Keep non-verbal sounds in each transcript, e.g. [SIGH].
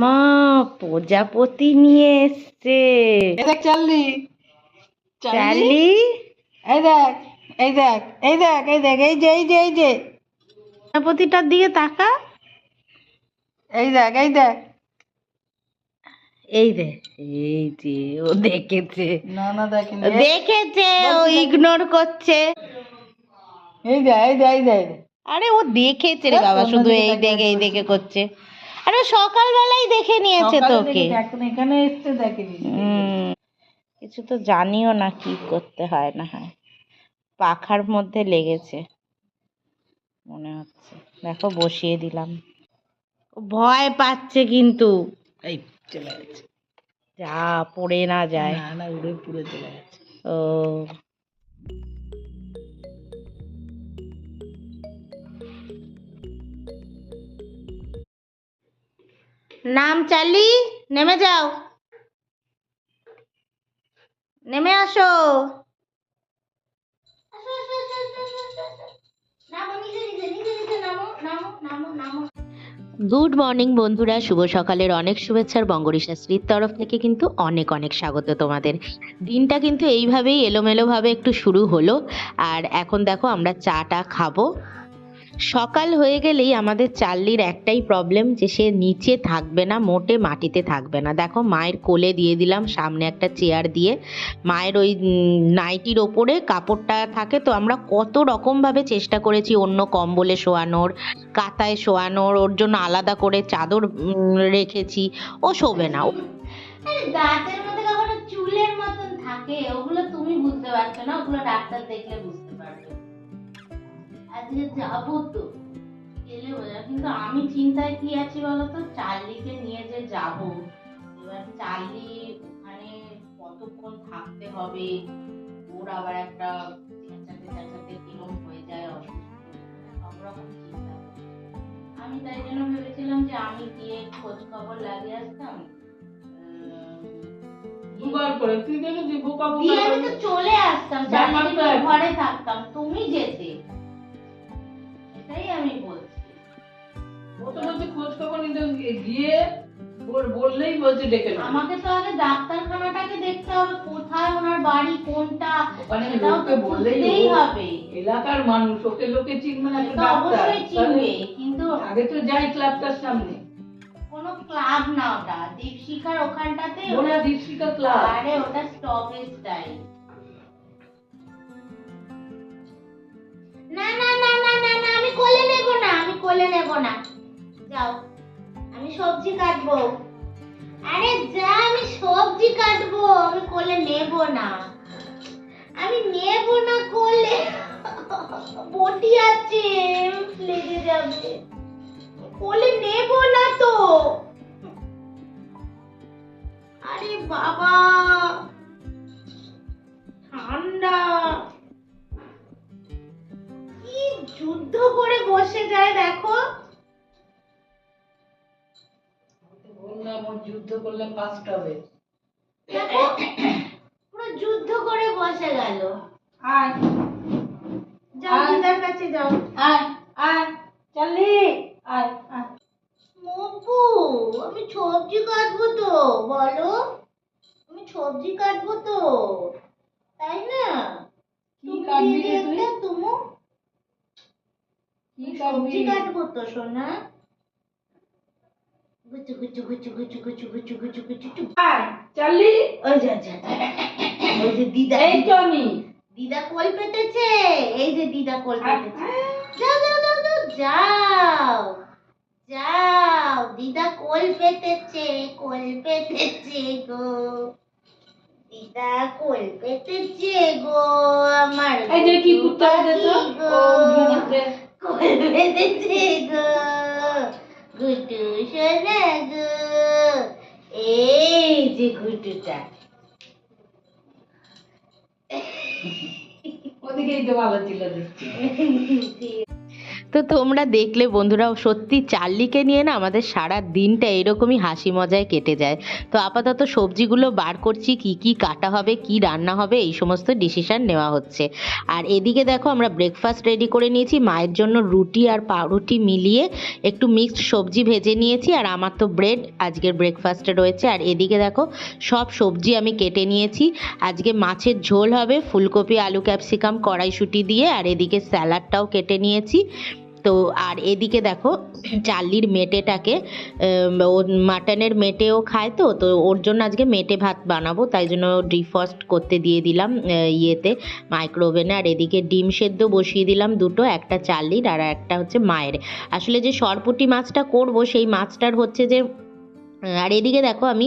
মা প্রজাপতি নিয়ে এসছে। এই দেখ চার্লি চার্লি এই দেখ এই দেখ এই দেখ এই দেখ এই যে এই যে এই যে। প্রজাপতিটার দিকে তাকা। এই দেখ এই দেখ। এই দে এই যে ও দেখেছে। না না দেখেনি। দেখেছে ও ইগনোর করছে। এই দেখ এই দেখ এই দেখ। আরে ও দেখেছে রে বাবা শুধু এই দেখে এই দেখে করছে। আরে সকালবেলাই দেখে নিয়েছে তোকে। এখন এখানে এসছে দেখেনি কিছু তো জানিও না কি করতে হয় না হয়। পাখার মধ্যে লেগেছে মনে হচ্ছে। দেখো বসিয়ে দিলাম। ভয় পাচ্ছে কিন্তু। এই চলে গেছে। যা পড়ে না যায়। না না উড়ে পুরো চলে গেছে। ও। নাম চালি, নেমে যাও। নেমে আসো। গুড মর্নিং বন্ধুরা। শুভ সকালের অনেক শুভেচ্ছার বঙ্গরিশাশ্রীর তরফ থেকে কিন্তু অনেক অনেক স্বাগত তোমাদের। দিনটা কিন্তু এইভাবেই এলোমেলোভাবে একটু শুরু হলো। আর এখন দেখো, আমরা চাটা খাব। সকাল হয়ে গেলেই আমাদের চার্লির একটাই প্রবলেম যে সে নিচে থাকবে না, মোটে মাটিতে থাকবে না। দেখো মায়ের কোলে দিয়ে দিলাম, সামনে একটা চেয়ার দিয়ে। মায়ের ওই নাইটির ওপরে কাপড়টা থাকে তো আমরা কত রকমভাবে চেষ্টা করেছি অন্য কম্বলে শোয়ানোর, কাতায় শোয়ানোর, ওর জন্য আলাদা করে চাদর রেখেছি, ও শোবে না। দাঁতের মধ্যে চুলের মতন থাকে? ওগুলো তুমি বুঝতে পারছ না, ওগুলো ডাক্তার দেখলে বুঝতে আজকে যাব তো। গেলে বোঝা কিন্তু আমি চিন্তায় কি আছি বলতো? চার্লিকে নিয়ে যে যাব। এবার চার্লি ওখানে কতক্ষণ থাকতে হবে? ওর আবার একটা চেঁচাতে চেঁচাতে কিরম হয়ে যায় অসুস্থ সব রকম চিন্তা। আমি তাই জন্য ভেবেছিলাম যে আমি গিয়ে খোঁজ খবর লাগিয়ে আসতাম। করে। তুই দিয়ে আমি তো চলে আসতাম। ঘরে থাকতাম। তুমি যেতে। এটাই আমি বলছি। ও তো বলছে খোঁজ খবর নিতে গিয়ে বললেই বলছে ডেকে। আমাকে তো আগে ডাক্তারখানাটাকে দেখতে হবে কোথায় ওনার বাড়ি কোনটা ওখানে বললেই হবে। এলাকার মানুষ ওকে লোকে চিনবে না অবশ্যই চিনবে কিন্তু আগে তো যাই ক্লাবটার সামনে। কোনো ক্লাব না ওটা দীপশিখার ওখানটাতে ওটা দীপশিকা ক্লাব। আরে ওটা স্টপেজ টাইম না না না কোলে নেব না। যাও, আমি সবজি কাটবো। আরে যা, আমি সবজি কাটবো, আমি কোলে নেব না। আমি নেব না কোলে। বটি আছে, লেগে যাবে। কোলে নেব না তো। আরে বাবা। বসে যায় দেখো। বললাম যুদ্ধ করলে ফার্স্ট হবে। পুরো যুদ্ধ করে বসে গেল। আয় যাও দিদার কাছে যাও। আয় আয় চালি আয় আয় মপু আমি সবজি কাটবো তো বলো। আমি সবজি কাটবো তো তাই না? কি তুমি কাটবি তুই তুমু সবজি কাটবো তো সোনা? গুচু গুচু গুচু গুচু গুচু গুচু গুচু গুচু চালি ওই যে যা ওই যে দিদা। এই তো আমি। দিদা কোল পেতেছে? এই যে দিদা কোল পেতেছে। যাও যাও যাও যাও যাও। যাও দিদা কোল পেতেছে কোল পেতেছে গো। দিদা কোল পেতেছে গো আমার এই যে কি কুত্তা দে তো? পাখি গো। ও ভিড়িতে [LAUGHS] কোল গো গুড্ডু সোনা গো এই যে গুটুটা ওদিকেই তো ভালো ছিল দেখছি। [LAUGHS] তো তোমরা দেখলে বন্ধুরা, সত্যি চার্লিকে নিয়ে না আমাদের সারা দিনটা এরকমই হাসি মজায় কেটে যায়। তো আপাতত সবজিগুলো বার করছি, কি কি কাটা হবে, কি রান্না হবে, এই সমস্ত ডিসিশন নেওয়া হচ্ছে। আর এদিকে দেখো আমরা ব্রেকফাস্ট রেডি করে নিয়েছি, মায়ের জন্য রুটি আর পাউরুটি মিলিয়ে একটু মিক্সড সবজি ভেজে নিয়েছি, আর আমার তো ব্রেড আজকের ব্রেকফাস্টে রয়েছে। আর এদিকে দেখো সব সবজি আমি কেটে নিয়েছি। আজকে মাছের ঝোল হবে, ফুলকপি, আলু, ক্যাপসিকাম, কড়াইশুঁটি দিয়ে, আর এদিকে স্যালাডটাও কেটে নিয়েছি। তো আর এদিকে দেখো চার্লির মেটেটাকে ও মাটনের মেটেও খায় তো তো ওর জন্য আজকে মেটে ভাত বানাবো, তাই জন্য ডিফ্রস্ট করতে দিয়ে দিলাম ইয়েতে মাইক্রোওভেনে আর এদিকে ডিম সেদ্ধ বসিয়ে দিলাম দুটো, একটা চার্লির আর একটা হচ্ছে মায়ের। আসলে যে সরপুটি মাছটা করব, সেই মাছটার হচ্ছে যে, আর এদিকে দেখো আমি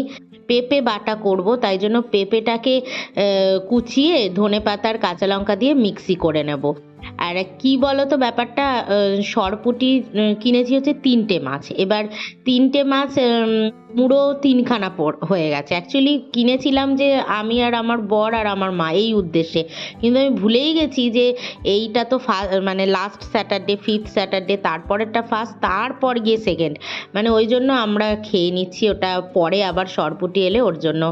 পেঁপে বাটা করব, তাই জন্য পেঁপেটাকে কুচিয়ে ধনে পাতার কাঁচা লঙ্কা দিয়ে মিক্সি করে নেব। আর কি বলো তো ব্যাপারটা সরপুটি কিনেছি হচ্ছে তিনটে মাছ। এবার তিনটে মাছ মুড়ো তিনখানা হয়ে গেছে। অ্যাকচুয়ালি কিনেছিলাম যে আমি আর আমার বর আর আমার মা এই উদ্দেশ্যে। কিন্তু আমি ভুলেই গেছি যে এইটা তো মানে লাস্ট স্যাটারডে ফিফথ স্যাটারডে তারপরেরটা ফার্স্ট তারপর গিয়ে সেকেন্ড মানে ওই জন্য আমরা খেয়ে নিচ্ছি, ওটা পরে আবার সরপুটি এলে ওর জন্য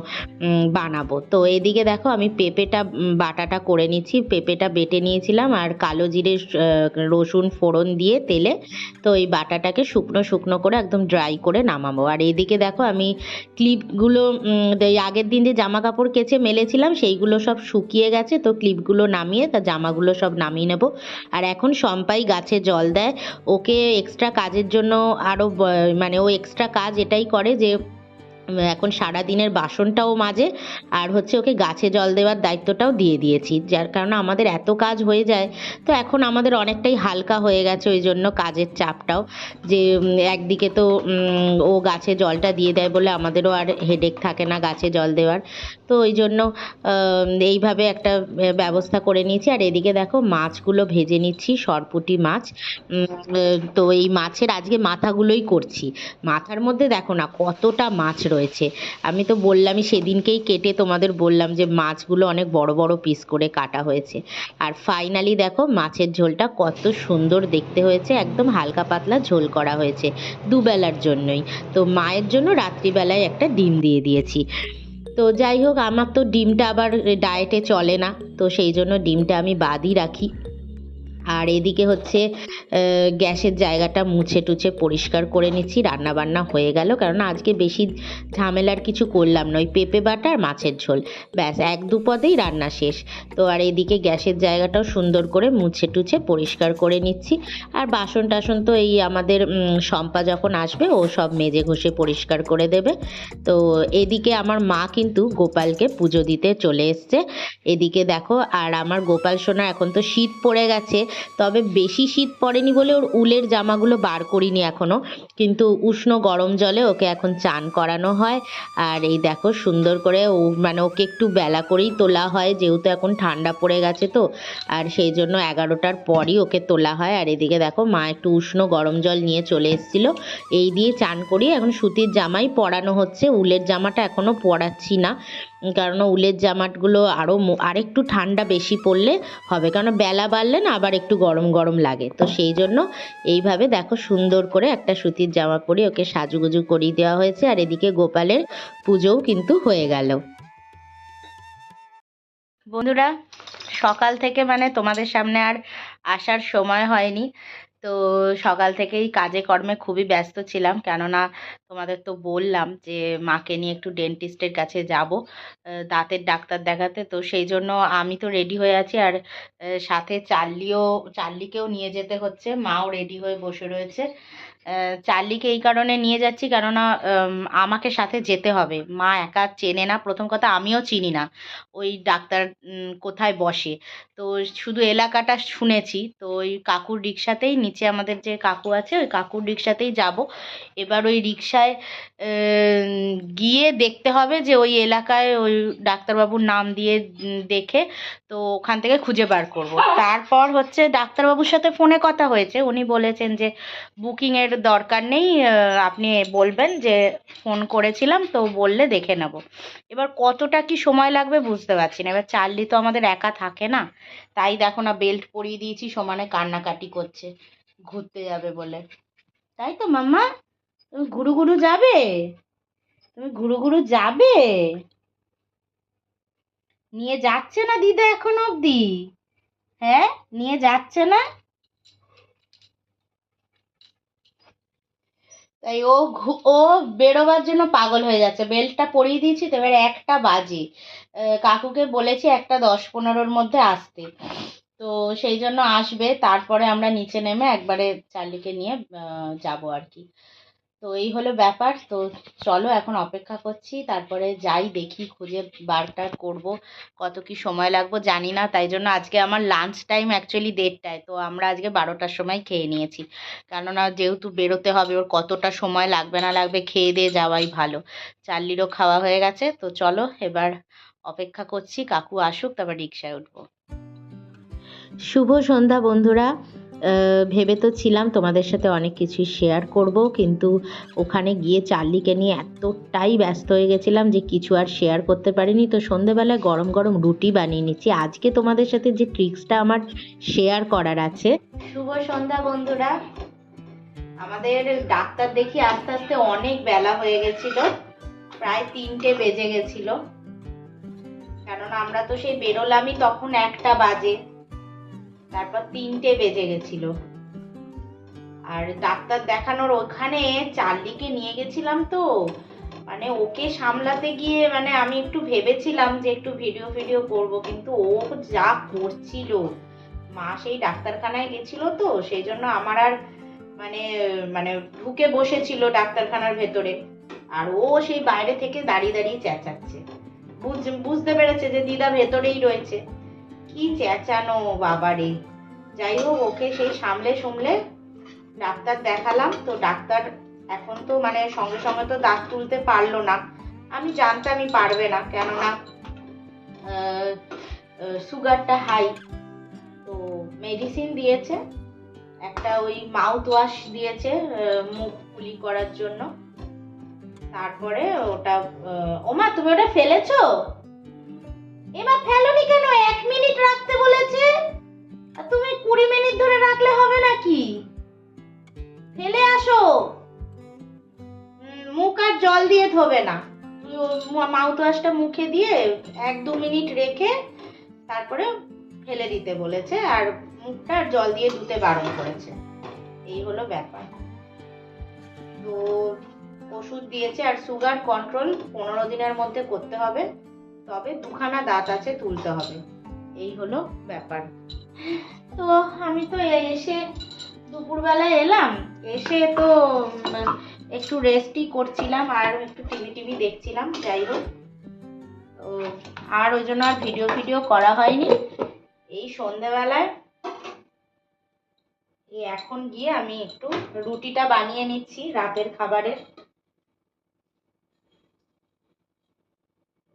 বানাবো। তো এদিকে দেখো আমি পেঁপেটা বাটাটা করে নিচ্ছি, পেঁপেটা বেটে নিয়েছিলাম আর কালো জিরে রসুন ফোড়ন দিয়ে তেলে তো এই বাটাটাকে শুকনো শুকনো করে একদম ড্রাই করে নামাবো। আর এদিকে দেখো আমি ক্লিপগুলো আগের দিন যে জামা কাপড় কেচে মেলেছিলাম, সেইগুলো সব শুকিয়ে গেছে, তো ক্লিপগুলো নামিয়ে তা জামাগুলো সব নামিয়ে নেব। আর এখন সম্পাই গাছে জল দেয়। ওকে এক্সট্রা কাজের জন্য আরও মানে ও এক্সট্রা কাজ এটাই করে যে এখন সারা দিনের বাসনটাও মাজে আর হচ্ছে ওকে গাছে জল দেওয়ার দায়িত্বটাও দিয়ে দিয়েছি, যার কারণে আমাদের এত কাজ হয়ে যায়। তো এখন আমাদের অনেকটাই হালকা হয়ে গেছে ওই জন্য কাজের চাপটাও, যে একদিকে তো ও গাছে জলটা দিয়ে দেয় বলে আমাদেরও আর হেডেক থাকে না গাছে জল দেওয়ার। তো ওই জন্য এইভাবে একটা ব্যবস্থা করে নিয়েছি। আর এদিকে দেখো মাছগুলো ভেজে নিচ্ছি, সরপুটি মাছ। তো এই মাছের আজকে মাথাগুলোই করছি। মাথার মধ্যে দেখো না কতটা মাছ রয়েছে। আমি তো বললামই সেদিনকেই কেটে তোমাদের বললাম যে মাছগুলো অনেক বড় বড় পিস করে কাটা হয়েছে। আর ফাইনালি দেখো মাছের ঝোলটা কত সুন্দর দেখতে হয়েছে, একদম হালকা পাতলা ঝোল করা হয়েছে দুবেলার জন্যই। তো মায়ের জন্য রাত্রিবেলায় একটা ডিম দিয়ে দিয়েছি। তো যাই হোক, আমার তো ডিমটা আবার ডায়েটে চলে না, তো সেই জন্য ডিমটা আমি বাদই রাখি। আর এদিকে হচ্ছে গ্যাসের জায়গাটা মুছে টুছে পরিষ্কার করে নিচ্ছি রান্না বান্না হয়ে গেল। কারণ আজকে বেশি ঝামেলার কিছু করলাম না, ওই পেঁপে বাটা আর মাছের ঝোল। ব্যাস, এক দু পদেই রান্না শেষ। তো আর এদিকে গ্যাসের জায়গাটাও সুন্দর করে মুছে টুছে পরিষ্কার করে নিচ্ছি। আর বাসন টাসন তো এই আমাদের শম্পা যখন আসবে, ও সব মেজে ঘষে পরিষ্কার করে দেবে। তো এদিকে আমার মা কিন্তু গোপালকে পুজো দিতে চলে এসছে। এদিকে দেখো, আর আমার গোপাল সোনা এখন তো শীত পড়ে গেছে। তবে বেশি শীত পড়েনি বলে ওর উলের জামাগুলো বার করিনি এখনও। কিন্তু উষ্ণ গরম জলে ওকে এখন চান করানো হয়। আর এই দেখো সুন্দর করে ও মানে ওকে একটু বেলা করেই তোলা হয়, যেহেতু এখন ঠান্ডা পড়ে গেছে তো। আর সেই জন্য এগারোটার পরই ওকে তোলা হয়। আর এদিকে দেখো মা একটু উষ্ণ গরম জল নিয়ে চলে এসেছিল। এই দিয়ে চান করিয়ে এখন সুতির জামাই পরানো হচ্ছে। উলের জামাটা এখনও পরাচ্ছি না। কারণ উলের জামাটগুলো আরও আরেকটু ঠান্ডা বেশি পড়লে হবে। কারণ বেলা বাড়লে না আবার একটু গরম গরম লাগে। তো সেই জন্য এইভাবে দেখো সুন্দর করে একটা সুতির জামা পরিয়ে ওকে সাজুগুজু করিয়ে দেওয়া হয়েছে। আর এদিকে গোপালের পুজোও কিন্তু হয়ে গেল। বন্ধুরা, সকাল থেকে মানে তোমাদের সামনে আর আসার সময় হয়নি। তো সকাল থেকেই কাজে কর্মে খুবই ব্যস্ত ছিলাম। কেননা তোমাদের তো বললাম যে, মাকে নিয়ে একটু ডেন্টিস্টের কাছে যাব দাঁতের ডাক্তার দেখাতে। তো সেই জন্য আমি তো রেডি হয়ে আছি। আর সাথে চার্লিও চার্লিকেও নিয়ে যেতে হচ্ছে। মাও রেডি হয়ে বসে রয়েছে। চার্লিকে এই কারণে নিয়ে যাচ্ছি কেননা আমাকে সাথে যেতে হবে। মা একা চেনে না। প্রথম কথা, আমিও চিনি না ওই ডাক্তার কোথায় বসে। তো শুধু এলাকাটা শুনেছি। তো ওই কাকুর রিক্সাতেই নিচে আমাদের যে কাকু আছে, ওই কাকুর রিক্সাতেই যাব। এবার ওই রিক্সায় গিয়ে দেখতে হবে যে ওই এলাকায় ওই ডাক্তারবাবুর নাম দিয়ে দেখে তো ওখান থেকে খুঁজে বার করব। তারপর হচ্ছে ডাক্তারবাবুর সাথে ফোনে কথা হয়েছে। উনি বলেছেন যে, বুকিংয়ের দরকার নেই আপনি বলবেন যে ফোন করেছিলাম তো বললে দেখে নেব। এবার কতটা কি সময় লাগবে বুঝতে পারছি না। এবার চার্লি তো আমাদের একা থাকে না, তাই দেখো না বেল্ট পরিয়ে দিয়েছি, সমানে কান্নাকাটি করছে, ঘুরতে যাবে বলে। তাই তো মাম্মা, তুমি ঘুরু ঘুরু যাবে? তুমি ঘুরু ঘুরু যাবে? নিয়ে যাচ্ছে না দিদা এখন অবধি? হ্যাঁ নিয়ে যাচ্ছে না? তাই ও ও বেরোবার জন্য পাগল হয়ে যাচ্ছে। বেলটা পরিয়ে দিয়েছি, তো এবার একটা বাজে। কাকুকে বলেছি একটা দশ পনেরোর মধ্যে আসতে। তো সেই জন্য আসবে। তারপরে আমরা নিচে নেমে একবারে চার্লিকে নিয়ে যাব আর কি। তো এই হলো ব্যাপার। তো চলো এখন অপেক্ষা করছি, তারপরে যাই দেখি, খুঁজে বারটা করব। কত কি সময় লাগবে জানি না, তাই জন্য আজকে আমার লাঞ্চ টাইম অ্যাকচুয়ালি দেড়টায়। তো আমরা আজকে বারোটার সময় খেয়ে নিয়েছি। কেননা যেহেতু বেরোতে হবে, ওর কতটা সময় লাগবে না লাগবে খেয়ে দিয়ে যাওয়াই ভালো। চার্লিরও খাওয়া হয়ে গেছে, তো চলো এবার অপেক্ষা করছি, কাকু আসুক, তারপর রিক্সায় উঠবো। শুভ সন্ধ্যা বন্ধুরা। ভেবে তো ছিলাম তোমাদের সাথে অনেক কিছুই শেয়ার করব, কিন্তু ওখানে গিয়ে চার্লিকে নিয়ে এতটাই ব্যস্ত হয়ে গেছিলাম যে কিছু আর শেয়ার করতে পারিনি। তো সন্ধেবেলায় গরম গরম রুটি বানিয়ে নিচ্ছি। আজকে তোমাদের সাথে যে ট্রিক্সটা আমার শেয়ার করার আছে। শুভ সন্ধ্যা বন্ধুরা। আমাদের ডাক্তার দেখি আস্তে আস্তে অনেক বেলা হয়ে গেছিল। প্রায় তিনটে বেজে গেছিল। কেননা আমরা তো সেই বেরোলামই তখন একটা বাজে। তারপর তিনটে বেজে গেছিল। আর ডাক্তার দেখানোর ওখানে চার্লিকে নিয়ে গেছিলাম তো। মানে ওকে সামলাতে গিয়ে মানে আমি একটু ভেবেছিলাম যে একটু ভিডিও ভিডিও করব, কিন্তু ও যা করছিল, মা সেই ডাক্তারখানায় গেছিল তো, সেই জন্য আমার আর মানে মানে ঢুকে বসেছিল ডাক্তারখানার ভেতরে। আর ও সেই বাইরে থেকে দাঁড়িয়ে দাঁড়িয়ে চেঁচাচ্ছে। বুঝ- বুঝতে পেরেছে যে দিদা ভেতরেই রয়েছে। কি চেঁচানো বাবারে। যাই হোক, ওকে সেই সামলে সুমলে ডাক্তার দেখালাম। তো ডাক্তার এখন তো মানে সঙ্গে সঙ্গে তো দাঁত তুলতে পারল না। আমি জানতামই পারবে না, কেননা সুগারটা হাই। তো মেডিসিন দিয়েছে, একটা ওই মাউথ ওয়াশ দিয়েছে মুখ কুলি করার জন্য। তারপরে ওটা ওমা, তুমি ওটা ফেলেছো? এবার ফেলোনি কেন? এক মিনিট রাখতে বলেছে। আর তুমি কুড়ি মিনিট ধরে রাখলে হবে নাকি? ফেলে আসো। মুখ আর জল দিয়ে ধোবে না। মাউথ ওয়াশটা মুখে দিয়ে এক দু মিনিট রেখে তারপরে ফেলে দিতে বলেছে আর মুখটা জল দিয়ে ধুতে বারণ করেছে। এই হলো ব্যাপার। তো ওষুধ দিয়েছে আর সুগার কন্ট্রোল পনেরো দিনের মধ্যে করতে হবে। তবে দুখানা দাঁত আছে তুলতে হবে। এই হলো ব্যাপার। তো আমি তো এসে দুপুরবেলায় এলাম। এসে তো একটু রেস্টই করছিলাম আর একটু টিভি টিভি দেখছিলাম, যাই হোক। তো আর ওই জন্য আর ভিডিও ভিডিও করা হয়নি। এই সন্ধেবেলায় এই এখন গিয়ে আমি একটু রুটিটা বানিয়ে নিচ্ছি, রাতের খাবারের।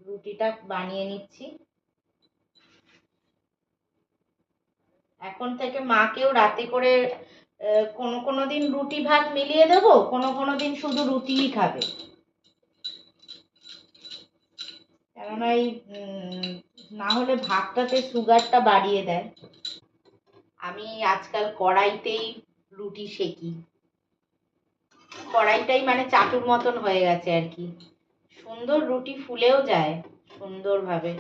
রুটিটা বানিয়ে নিচ্ছি। এখন থেকে মাকেও রাতে করে কোনো কোনো দিন রুটি ভাত মিলিয়ে দেবো, কোনো কোনো দিন শুধু রুটিই খাবে। কেননা এই না হলে ভাতটাতে সুগারটা বাড়িয়ে দেয়। আমি আজকাল কড়াইতেই রুটি সেকি। কড়াইটাই মানে চাটুর মতন হয়ে গেছে আর কি। সুন্দর রুটি ফুলেও যায় সুন্দরভাবে।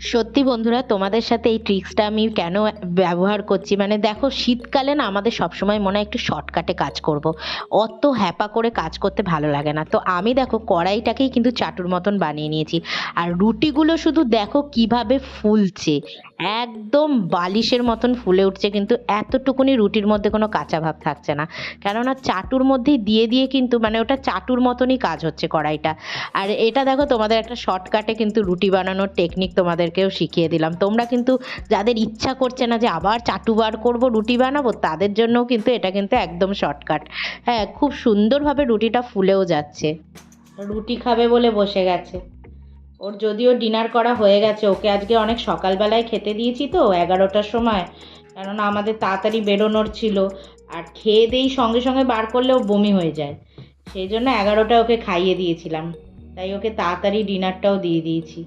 সত্যি বন্ধুরা, তোমাদের সাথে এই ট্রিক্সটা আমি কেন ব্যবহার করছি? মানে দেখো, শীতকালে না আমাদের সবসময় মনে হয় একটু শর্টকাটে কাজ করব। অত হ্যাপা করে কাজ করতে ভালো লাগে না। তো আমি দেখো, কড়াইটাকেই কিন্তু চাটুর মতন বানিয়ে নিয়েছি। আর রুটিগুলো শুধু দেখো কীভাবে ফুলছে। একদম বালিশের মতন ফুলে উঠছে, কিন্তু এতটুকুনি রুটির মধ্যে কোনো কাঁচা ভাব থাকছে না। কেননা চাটুর মধ্যেই দিয়ে দিয়ে কিন্তু মানে ওটা চাটুর মতনই কাজ হচ্ছে কড়াইটা। আর এটা দেখো, তোমাদের একটা শর্টকাটে কিন্তু রুটি বানানোর টেকনিক তোমাদেরকেও শিখিয়ে দিলাম। তোমরা কিন্তু যাদের ইচ্ছা করছে না যে আবার চাটু বার করব, রুটি বানাবো, তাদের জন্যও কিন্তু এটা কিন্তু একদম শর্টকাট হ্যাঁ খুব সুন্দরভাবে রুটিটা ফুলেও যাচ্ছে। রুটি খাবে বলে বসে গেছে। ওর যদিও ডিনার করা হয়ে গেছে, ওকে আজকে অনেক সকালবেলায় খেতে দিয়েছি তো, এগারোটার সময়। কেননা আমাদের তাড়াতাড়ি বেরোনোর ছিল, আর খেয়ে দেই সঙ্গে সঙ্গে বার করলেও বমি হয়ে যায়। সেই জন্য এগারোটা ওকে খাইয়ে দিয়েছিলাম। তাই ওকে তাড়াতাড়ি ডিনারটাও দিয়ে দিয়েছি।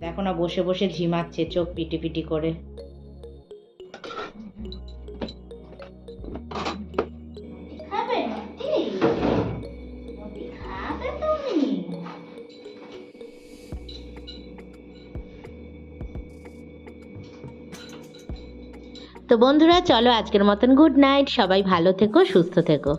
দেখো না, বসে বসে ঝিমাচ্ছে, চোখ পিটি পিটি করে। তো বন্ধুরা চলো আজকের মতন গুড নাইট সবাই ভালো থেকো সুস্থ থেকো।